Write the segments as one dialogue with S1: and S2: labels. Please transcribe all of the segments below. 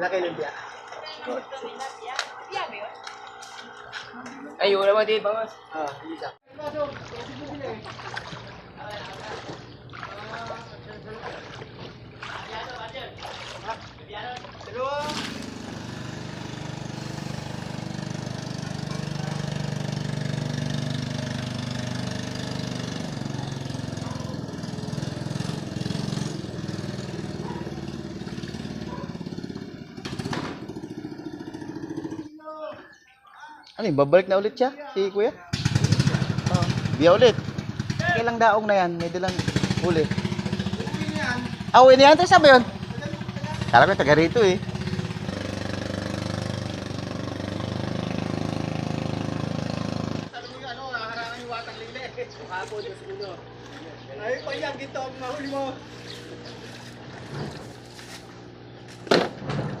S1: Laki ng biya.
S2: Ay, wala naman din, bangas.
S1: Ah, isa.
S3: Ano yun, babalik na ulit siya, si kuya? Oh, biya ulit. Kailang daong na yan, may dalang huli. Ah, uwi na yan, tayo sabi yun. Kala ko taga rito eh.
S1: Ay, pa yan, gito mahuli mo.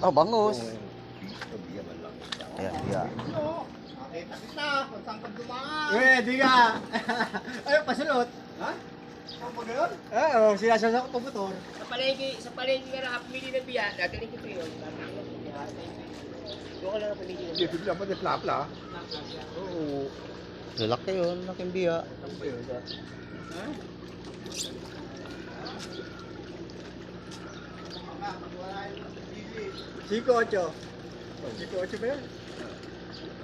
S3: Oh, bangus. Ayan, biya.
S1: Ano? Okay, tapos na. Magsangkad dumaan. Eh, di ka. Ay, pasulot. Ha? Ang ba ganun? Oo, sinasasok ko motor.
S2: Sa palengke, sa palengke ka na half million ng biya, datiling ko yun. Biya. Doon ka lang ang palengke ng biya.
S1: bigla mo din plapla.
S3: Oo. Lalaki yun, laking biya.
S1: Siko ocho. Siko ocho ba yun?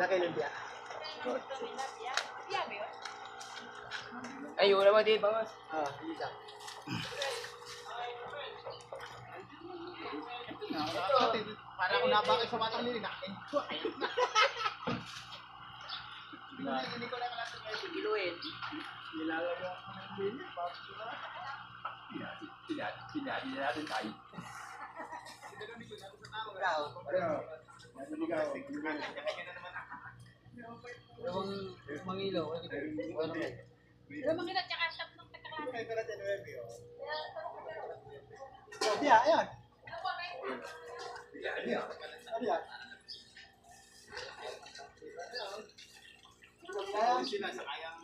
S1: Laki ng biya.
S2: Ay, wala naman din, bangas.
S1: Ah, isa. Para ako nabakay sa matang nila. Hindi ko lang alam sa kiluin. Nilaga mo ako ng bili. Oh, biya, ayan. Biya, biya. Biya. Sila sa kayang